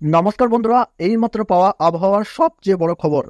নমস্কার বন্ধুরা, এইমাত্র পাওয়া আবহাওয়ার সবচেয়ে বড় খবর।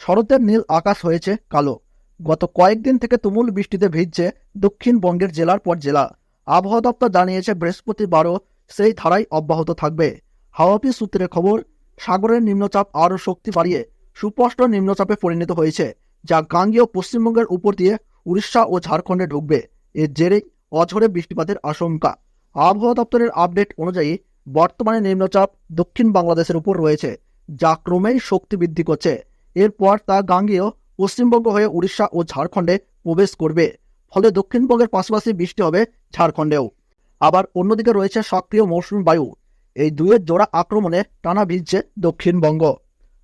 শরতের নীল আকাশ হয়েছে কালো। গত কয়েকদিন থেকে তুমুল বৃষ্টিতে ভিজছে দক্ষিণবঙ্গের জেলার পর জেলা। আবহাওয়া দপ্তর জানিয়েছে বৃহস্পতিবারও সেই ধারাই অব্যাহত থাকবে। হাওয়াপি সূত্রে খবর, সাগরের নিম্নচাপ আরও শক্তি বাড়িয়ে সুস্পষ্ট নিম্নচাপে পরিণত হয়েছে, যা গাঙ্গেয় পশ্চিমবঙ্গের উপর দিয়ে উড়িষ্যা ও ঝাড়খণ্ডে ঢুকবে। এর জেরেই অঝরে বৃষ্টিপাতের আশঙ্কা। আবহাওয়া দপ্তরের আপডেট অনুযায়ী বর্তমানে নিম্নচাপ দক্ষিণ বাংলাদেশের উপর রয়েছে, যা ক্রমেই শক্তি বৃদ্ধি করছে। এরপর তা গাঙ্গেয়, পশ্চিমবঙ্গ হয়ে উড়িষ্যা ও ঝাড়খণ্ডে প্রবেশ করবে, ফলে দক্ষিণবঙ্গের পাশাপাশি বৃষ্টি হবে ঝাড়খণ্ডেও। আবার অন্যদিকে রয়েছে সক্রিয় মৌসুমী বায়ু। এই দুয়ের জোড়া আক্রমণে টানা ভিজছে দক্ষিণবঙ্গ।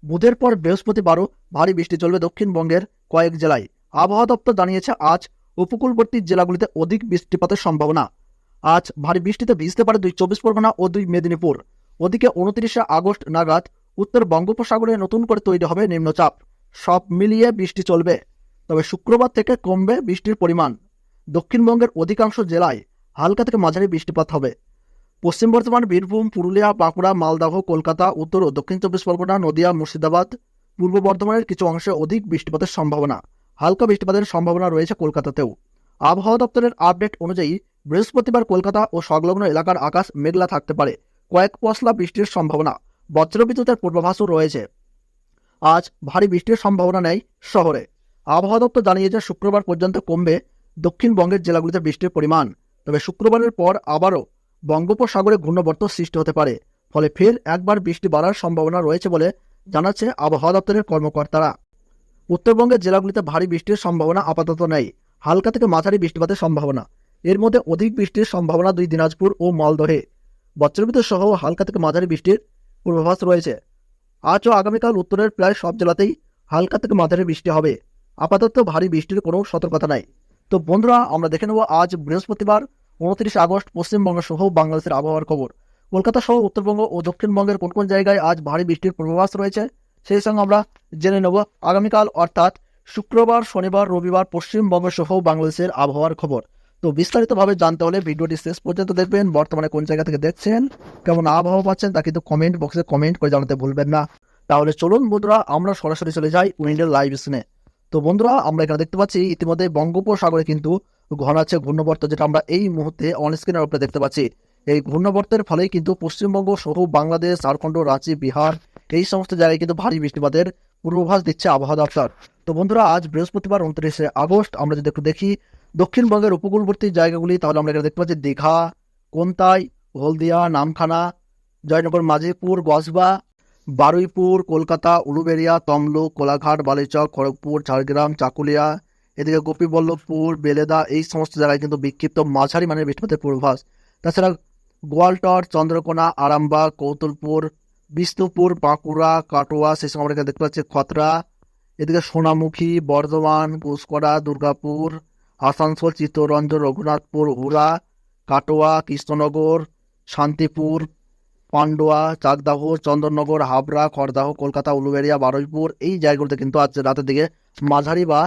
বুধের পর বৃহস্পতিবারও ভারী বৃষ্টি চলবে দক্ষিণবঙ্গের কয়েক জেলায়। আবহাওয়া দপ্তর জানিয়েছে, আজ উপকূলবর্তী জেলাগুলিতে অধিক বৃষ্টিপাতের সম্ভাবনা। আজ ভারী বৃষ্টিতে ভিজতে পারে দুই চব্বিশ পরগনা ও দুই মেদিনীপুর। ওদিকে উনত্রিশে আগস্ট নাগাদ উত্তর বঙ্গোপসাগরে নতুন করে তৈরি হবে নিম্নচাপ। সব মিলিয়ে বৃষ্টি চলবে, তবে শুক্রবার থেকে কমবে বৃষ্টির পরিমাণ। দক্ষিণবঙ্গের অধিকাংশ জেলায় হালকা থেকে মাঝারি বৃষ্টিপাত হবে। পশ্চিম বর্ধমান, বীরভূম, পুরুলিয়া, বাঁকুড়া, মালদহ, কলকাতা, উত্তর ও দক্ষিণ চব্বিশ পরগনা, নদিয়া, মুর্শিদাবাদ, পূর্ব বর্ধমানের কিছু অংশে অধিক বৃষ্টিপাতের সম্ভাবনা। হালকা বৃষ্টিপাতের সম্ভাবনা রয়েছে কলকাতাতেও। আবহাওয়া দপ্তরের আপডেট অনুযায়ী বৃহস্পতিবার কলকাতা ও সংলগ্ন এলাকার আকাশ মেঘলা থাকতে পারে। কয়েক পশলা বৃষ্টির সম্ভাবনা। বজ্রবিদ্যুতের পূর্বাভাসও রয়েছে। আজ ভারী বৃষ্টির সম্ভাবনা নেই শহরে। আবহাওয়া দপ্তর জানিয়েছে শুক্রবার পর্যন্ত কমবে দক্ষিণবঙ্গের জেলাগুলিতে বৃষ্টির পরিমাণ। তবে শুক্রবারের পর আবারও বঙ্গোপসাগরে ঘূর্ণবর্ত সৃষ্টি হতে পারে। ফলে ফের একবার বৃষ্টি বাড়ার সম্ভাবনা রয়েছে বলে জানাচ্ছে আবহাওয়া দপ্তরের কর্মকর্তারা। উত্তরবঙ্গের জেলাগুলিতে ভারী বৃষ্টির সম্ভাবনা আপাতত নেই। হালকা থেকে মাঝারি বৃষ্টিপাতের সম্ভাবনা। এর মধ্যে অধিক বৃষ্টির সম্ভাবনা দুই দিনাজপুর ও মালদহে। বজ্রবিদ্যুৎ সহ হালকা থেকে মাঝারি বৃষ্টির পূর্বাভাস রয়েছে। আজ ও আগামীকাল উত্তরের প্রায় সব জেলাতেই হালকা থেকে মাঝারি বৃষ্টি হবে। আপাতত ভারী বৃষ্টির কোনো সতর্কতা নাই। তো বন্ধুরা, আমরা দেখে নেব আজ বৃহস্পতিবার, উনত্রিশে আগস্ট, পশ্চিমবঙ্গ সহ বাংলাদেশের আবহাওয়ার খবর। কলকাতা সহ উত্তরবঙ্গ ও দক্ষিণবঙ্গের কোন কোন জায়গায় আজ ভারী বৃষ্টির পূর্বাভাস রয়েছে, সেই সঙ্গে আমরা জেনে নেব আগামীকাল অর্থাৎ শুক্রবার, শনিবার, রবিবার পশ্চিমবঙ্গ সহ বাংলাদেশের আবহাওয়ার খবর। তো বিস্তারিতভাবে জানতে হলে ভিডিওটি শেষ পর্যন্ত দেখবেন, বর্তমানে কোন জায়গা থেকে দেখছেন, কেমন আবহাওয়া পাচ্ছেন তা কিন্তু কমেন্ট বক্সে কমেন্ট করে জানাতে ভুলবেন না। তাহলে চলুন বন্ধুরা, আমরা সরাসরি চলে যাই উইন্ডের লাইভ স্ক্রিনে তো বন্ধুরা, আমরা এখানে দেখতে পাচ্ছি ইতিমধ্যে বঙ্গোপসাগরে কিন্তু ঘনাচ্ছে ঘূর্ণবর্ত, যেটা আমরা এই মুহূর্তে অন স্ক্রিনের উপরে দেখতে পাচ্ছি। এই ঘূর্ণবর্তের ফলেই কিন্তু পশ্চিমবঙ্গ সহ বাংলাদেশ, ঝাড়খণ্ড, রাঁচি, বিহার, এই সমস্ত জায়গায় কিন্তু ভারী বৃষ্টিপাতের পূর্বাভাস দিচ্ছে আবহাওয়া দপ্তর। তো বন্ধুরা, আজ বৃহস্পতিবার, উনত্রিশে আগস্ট, আমরা যদি একটু দেখি দক্ষিণবঙ্গের উপকূলবর্তী জায়গাগুলি, তাহলে আমরা এখানে দেখতে পাচ্ছি দীঘা, কোনতাই, হলদিয়া, নামখানা, জয়নগর মাঝিপুর গসবা বারুইপুর, কলকাতা, উলুবেড়িয়া, তমলুক, কোলাঘাট, বালিচক, খড়গপুর, ঝাড়গ্রাম, চাকুলিয়া, এদিকে গোপীবল্লভপুর, বেলেদা, এই সমস্ত জায়গায় কিন্তু বিক্ষিপ্ত মাঝারি মানের বৃষ্টিপাতের পূর্বাভাস। তাছাড়া গোয়ালটর, চন্দ্রকোনা, আরামবাগ, কৌতুলপুর, বিষ্ণুপুর, বাঁকুড়া, কাটোয়া, সেই সময় আমরা এখানে দেখতে পাচ্ছি খতরা, এদিকে সোনামুখী, বর্ধমান ঘুষকড়া দুর্গাপুর আসানসোল, চিত্তরঞ্জন, রঘুনাথপুর হুড়া কাটোয়া, কৃষ্ণনগর, শান্তিপুর, পান্ডুয়া, চাকদাহ, চন্দননগর, হাবড়া, খড়দাহ, কলকাতা, উলুবেড়িয়া, বারুইপুর, এই জায়গাগুলোতে কিন্তু আজ রাতের দিকে মাঝারি বা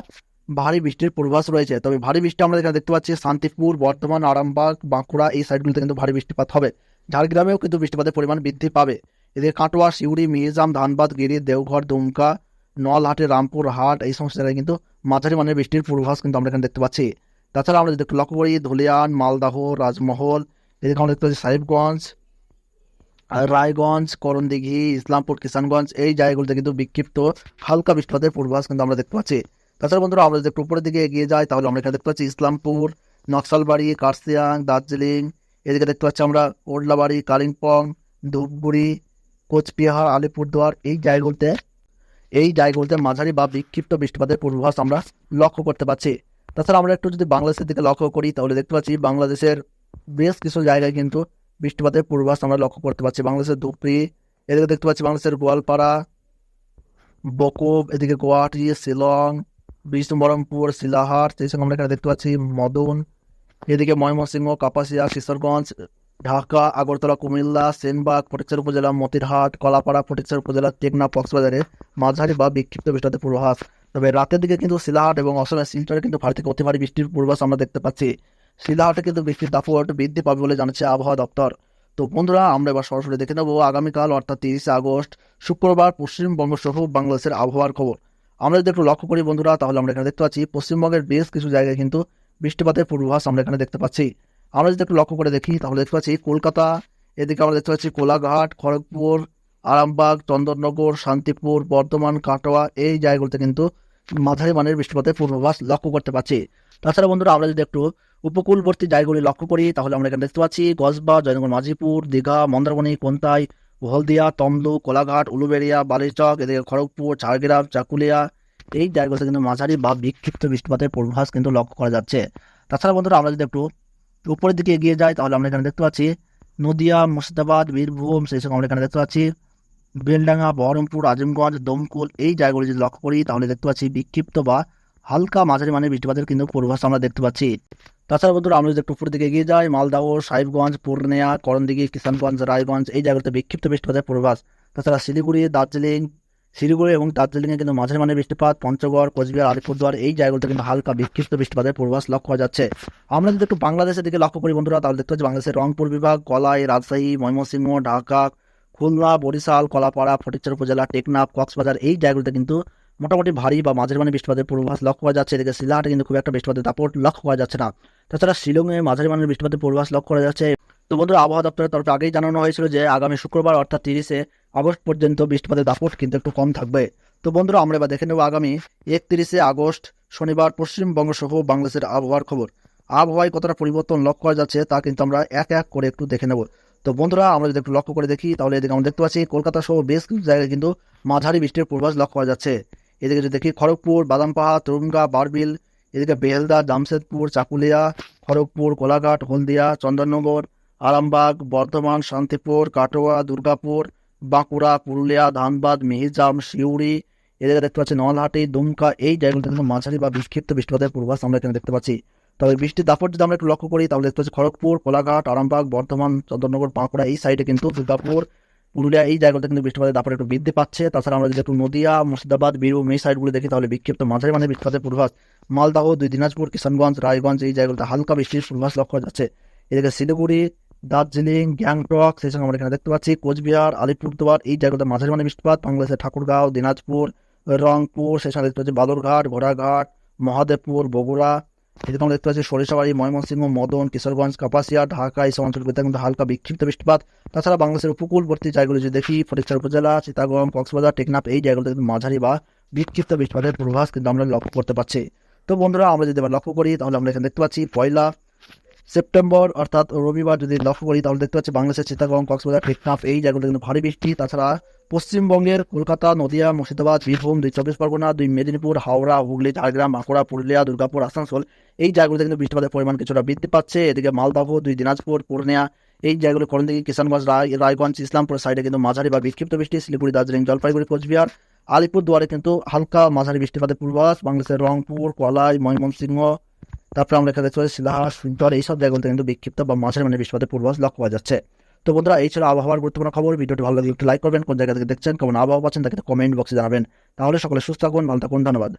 ভারী বৃষ্টির পূর্বাভাস রয়েছে। তবে ভারী বৃষ্টি আমরা এখানে দেখতে পাচ্ছি শান্তিপুর, বর্ধমান, আরামবাগ, বাঁকুড়া, এই সাইডগুলোতে কিন্তু ভারী বৃষ্টিপাত হবে। ঝাড়গ্রামেও কিন্তু বৃষ্টিপাতের পরিমাণ বৃদ্ধি পাবে। এদিকে কাটোয়া শিউড়ি মিহিজাম ধানবাদ, গিরি, দেওঘর, দুমকা, নলহাটে রামপুর হাট এই সমস্ত জায়গায় কিন্তু মাঝারি মানের বৃষ্টির পূর্বাভাস কিন্তু আমরা এখানে দেখতে পাচ্ছি। তাছাড়া আমরা যদি একটু লক্ষ্য করি, ধুলিয়ান, মালদাহ, রাজমহল, এদিকে আমরা দেখতে পাচ্ছি সাহেবগঞ্জ রায়গঞ্জ, করণদিঘি, ইসলামপুর, কিষানগঞ্জ, এই জায়গাগুলোতে কিন্তু বিক্ষিপ্ত হালকা বৃষ্টিপাতের পূর্বাভাস কিন্তু আমরা দেখতে পাচ্ছি। তাছাড়া বন্ধুরা, আমরা যদি একটু উপরের দিকে এগিয়ে যাই, তাহলে আমরা এখানে দেখতে পাচ্ছি ইসলামপুর, নকশালবাড়ি, কার্সিয়াং, দার্জিলিং, এদিকে দেখতে পাচ্ছি আমরা ওডলাবাড়ি কালিম্পং, ধূপগুড়ি, কোচবিহার, আলিপুরদুয়ার, এই জায়গাগুলোতে এই জায়গাগুলোতে মাঝারি বা বিক্ষিপ্ত বৃষ্টিপাতের পূর্বাভাস আমরা লক্ষ্য করতে পারছি। তাছাড়া আমরা একটু যদি বাংলাদেশের দিকে লক্ষ্য করি, তাহলে দেখতে পাচ্ছি বাংলাদেশের বেশ কিছু জায়গায় কিন্তু বৃষ্টিপাতের পূর্বাভাস আমরা লক্ষ্য করতে পারছি। বাংলাদেশের ধুপড়ি, এদিকে দেখতে পাচ্ছি বাংলাদেশের গোয়ালপাড়া, বকুব, এদিকে গুয়াহাটি, শিলং, বিষ্ণুবরমপুর, শিলাহাট, সেই সঙ্গে আমরা এখানে দেখতে পাচ্ছি মদন, এদিকে ময়মনসিংহ, কাপাসিয়া, কিশোরগঞ্জ ঢাকা, আগরতলা, কুমিল্লা, সেনবাগ, ফটিকচার উপজেলা, মতিরহাট, কলাপাড়া, ফটিকচার উপজেলা, টেকনা, কক্সবাজারে মাঝারি বা বিক্ষিপ্ত বৃষ্টিপাতের পূর্বাভাস। তবে রাতের দিকে কিন্তু শিলাহাট এবং অসমের শিলচরে কিন্তু ভারী থেকে অতি ভারী বৃষ্টির পূর্বাভাস আমরা দেখতে পাচ্ছি। শিলাহাটে কিন্তু বৃষ্টির দাপট বৃদ্ধি পাবে বলে জানাচ্ছে আবহাওয়া দপ্তর। তো বন্ধুরা, আমরা এবার সরাসরি দেখে নেব আগামীকাল, অর্থাৎ তিরিশে আগস্ট, শুক্রবার পশ্চিমবঙ্গ সহ বাংলাদেশের আবহাওয়ার খবর। আমরা যদি একটু লক্ষ্য করি বন্ধুরা, তাহলে আমরা এখানে দেখতে পাচ্ছি পশ্চিমবঙ্গের বেশ কিছু জায়গায় কিন্তু বৃষ্টিপাতের পূর্বাভাস আমরা এখানে দেখতে পাচ্ছি। আমরা যদি একটু লক্ষ্য করে দেখি, তাহলে দেখতে পাচ্ছি কলকাতা, এদিকে আমরা দেখতে পাচ্ছি কোলাঘাট, খড়গপুর, আরামবাগ, চন্দননগর, শান্তিপুর, বর্ধমান, কাটোয়া, এই জায়গাগুলোতে কিন্তু মাঝারি মানের বৃষ্টিপাতের পূর্বাভাস লক্ষ্য করতে পারছি তাছাড়া বন্ধুরা, আমরা যদি একটু উপকূলবর্তী জায়গাগুলি লক্ষ্য করি, তাহলে আমরা এখানে দেখতে পাচ্ছি গজবা জয়নগর, মাঝিপুর, দীঘা, মন্দারমণি, কোন্তাই, হলদিয়া তমলু কোলাঘাট, উলুবেড়িয়া, বালিচক, এদিকে খড়গপুর, ঝাড়গ্রাম, চাকুলিয়া, এই জায়গাগুলোতে কিন্তু মাঝারি বা বিক্ষিপ্ত বৃষ্টিপাতের পূর্বাভাস কিন্তু লক্ষ্য করা যাচ্ছে। তাছাড়া বন্ধুরা, আমরা যদি একটু উপরের দিকে এগিয়ে যাই তাহলে আমরা এখানে দেখতে পাচ্ছি নদিয়া, মুর্শিদাবাদ, বীরভূম, সেই সঙ্গে আমরা এখানে দেখতে পাচ্ছি বেলডাঙ্গা, বহরমপুর, আজিমগঞ্জ, দমকুল, এই জায়গাগুলি যদি লক্ষ্য করি, তাহলে দেখতে পাচ্ছি বিক্ষিপ্ত বা হালকা মাঝারি মানের বৃষ্টিপাতের কিন্তু পূর্বাভাস আমরা দেখতে পাচ্ছি। তাছাড়া বন্ধুরা, আমরা যদি একটু উপরের দিকে এগিয়ে যাই মালদাহ সাহেবগঞ্জ, পূর্ণিয়া, করণদিঘি, কিষানগঞ্জ, রায়গঞ্জ, এই জায়গাতে বিক্ষিপ্ত বৃষ্টিপাতের পূর্বাভাস। তাছাড়া শিলিগুড়ি, দার্জিলিং শিলিগুড়ি এবং দার্জিলিংয়ে কিন্তু মাঝারি মানের বৃষ্টিপাত, পঞ্চগড়, কোচবিহার, আলিপুরদুয়ার, এই জায়গাগুলোতে কিন্তু হালকা বিক্ষিপ্ত বৃষ্টিপাতের পূর্বাভাস লক্ষ্য করা যাচ্ছে। আমরা যদি একটু বাংলাদেশের দিকে লক্ষ্য করি বন্ধুরা, তাহলে দেখতে পাচ্ছি বাংলাদেশের রংপুর বিভাগ কলাই রাজশাহী, ময়মনসিংহ, ঢাকা, খুলনা, বরিশাল, কলাপাড়া, ফটিকচার উপজেলা, টেকনাফ, কক্সবাজার, এই জায়গাগুলোতে কিন্তু মোটামুটি ভারী বা মাঝারি মানের বৃষ্টিপাতের পূর্বাভাস লক্ষ্য করা যাচ্ছে। এদিকে সিলাহাটে কিন্তু খুব একটা বৃষ্টিপাতের দাপট লক্ষ্য করা যাচ্ছে না। তাছাড়া শিলংয়ে মাঝারি মানের বৃষ্টিপাতের পূর্বাভাস লক্ষ্য করা যাচ্ছে। তো বন্ধুরা, আবহাওয়া দপ্তরের তরফে আগেই জানানো হয়েছিল যে, আগামী শুক্রবার অর্থাৎ তিরিশে আগস্ট পর্যন্ত বৃষ্টিপাতের দাপট কিন্তু একটু কম থাকবে। তো বন্ধুরা, আমরা এবার দেখে নেব আগামী একত্রিশে আগস্ট, শনিবার পশ্চিমবঙ্গ সহ বাংলাদেশের আবহাওয়ার খবর। আবহাওয়ায় কতটা পরিবর্তন লক্ষ্য করা যাচ্ছে তা কিন্তু আমরা এক এক করে একটু দেখে নেব। তো বন্ধুরা, আমরা যদি একটু লক্ষ্য করে দেখি, তাহলে এদিকে আমরা দেখতে পাচ্ছি কলকাতা সহ বেশ কিছু জায়গায় কিন্তু মাঝারি বৃষ্টির পূর্বাস লক্ষ্য করা যাচ্ছে। এদিকে যদি দেখি খড়গপুর, বাদামপাড়া, তরুণগা, বারবিল, এদিকে বেহেলদা জামশেদপুর, চাকুলিয়া, খড়গপুর, কোলাঘাট, হলদিয়া, চন্দননগর, আরামবাগ, বর্ধমান, শান্তিপুর, কাটোয়া, দুর্গাপুর বাঁকুড়া, পুরুলিয়া, ধানবাদ, মিহিজাম, শিউড়ি এদিকে দেখতে পাচ্ছি নলহাটি, দুমকা, এই জায়গাগুলোতে কিন্তু মাঝারি বা বিক্ষিপ্ত বৃষ্টিপাতের পূর্বাস আমরা এখানে দেখতে পাচ্ছি। তবে বৃষ্টির দাপট যদি আমরা একটু লক্ষ্য করি, তাহলে দেখতে পাচ্ছি খড়গপুর, কোলাঘাট, আরামবাগ, বর্ধমান চন্দ্রনগর বাঁকুড়া, এই সাইডে কিন্তু দুর্গাপুর, পুরুলিয়া, এই জায়গাগুলোতে কিন্তু বৃষ্টিপাতের দাপট একটু বৃদ্ধি পাচ্ছে। তাছাড়া আমরা যদি একটু নদিয়া, মুর্শিদাবাদ, বীরভূম, এই সাইডগুলো দেখি, তাহলে বিক্ষিপ্ত মাঝারি মানে বৃষ্টিপাতের পূর্বাস মালদাহ দুই দিনাজপুর, কিষানগঞ্জ, রায়গঞ্জ, এই জায়গাগুলোতে হালকা বৃষ্টির পূর্বাস লক্ষ্য যাচ্ছে। এদিকে শিলিগুড়ি দার্জিলিং, গ্যাংটক সেই সঙ্গে আমরা এখানে দেখতে পাচ্ছি, কোচবিহার, আলিপুরদুয়ার, এই জায়গাগুলোতে মাঝারি মানে বৃষ্টিপাত, বাংলাদেশের ঠাকুরগাঁও, দিনাজপুর, রংপুর, সেই সঙ্গে দেখতে পাচ্ছি বালুরঘাট, ঘোড়াঘাট, মহাদেবপুর, বগুড়া এদিকে আমরা দেখতে পাচ্ছি সরিষাবাড়ি, ময়মনসিংহ, মদন, কিশোরগঞ্জ, কাপাসিয়া, ঢাকা, এই সব অঞ্চলগুলিতে কিন্তু হালকা বিক্ষিপ্ত বৃষ্টিপাত। তাছাড়া বাংলাদেশের উপকূলবর্তী জায়গাগুলি যদি দেখি ফটিকচার উপজেলা চিতাগম কক্সবাজার, টেকনাফ, এই জায়গাগুলোতে কিন্তু মাঝারি বা বিক্ষিপ্ত বৃষ্টিপাতের পূর্বাভাস কিন্তু আমরা লক্ষ্য করতে পারছি। তো বন্ধুরা, আমরা যদি এবার লক্ষ্য করি, তাহলে আমরা এখানে দেখতে পাচ্ছি পয়লা সেপ্টেম্বর, অর্থাৎ রবিবার যদি লক্ষ্য করি, তাহলে দেখতে পাচ্ছি বাংলাদেশের চিতাগং কক্সবাজার, টেকনাফ, এই জায়গাগুলোতে কিন্তু ভারী বৃষ্টি। তাছাড়া পশ্চিমবঙ্গের কলকাতা, নদিয়া, মুর্শিদাবাদ, বীরভূম, দুই চব্বিশ পরগনা, দুই মেদিনীপুর, হাওড়া, হুগলি, ঝাড়গ্রাম, বাঁকুড়া, পুরুলিয়া, দুর্গাপুর, আসানসোল, এই জায়গাগুলোতে কিন্তু বৃষ্টিপাতের পরিমাণ কিছুটা বৃদ্ধি পাচ্ছে। এদিকে মালদাহ, দুই দিনাজপুর, পূর্ণিয়া, এই জায়গাগুলো করণদিঘি কিষানগঞ্জ, রায়, রায়গঞ্জ ইসলামপুর সাইডে কিন্তু মাঝারি বা বিক্ষিপ্ত বৃষ্টি। শিলিগুড়ি, দার্জিলিং, জলপাইগুড়ি, কোচবিহার আলিপুর দুয়ারে কিন্তু হালকা মাঝারি বৃষ্টিপাতের পূর্বাভাস। বাংলাদেশের রংপুর, কলাই, ময়মনসিংহ তারপরে আমরা এখানে দেখতে পাচ্ছি শিলাহাট সুন্দর এইসব জায়গাগুলোতে কিন্তু বিক্ষিপ্ত বা মাছের মানে বৃষ্টিপাতের পূর্বাভাস লক্ষ্য করা যাচ্ছে। তো বন্ধুরা, এই ছিল আবহাওয়ার গুরুত্বপূর্ণ খবর। ভিডিওটি ভালো লাগলে একটু লাইক করবেন, কোন জায়গা থেকে দেখছেন, কেমন আবহাওয়া পাচ্ছেন তাকে কমেন্ট বক্সে জানাবেন। তাহলে সকলে সুস্থ থাকুন, ভালো থাকুন, ধন্যবাদ।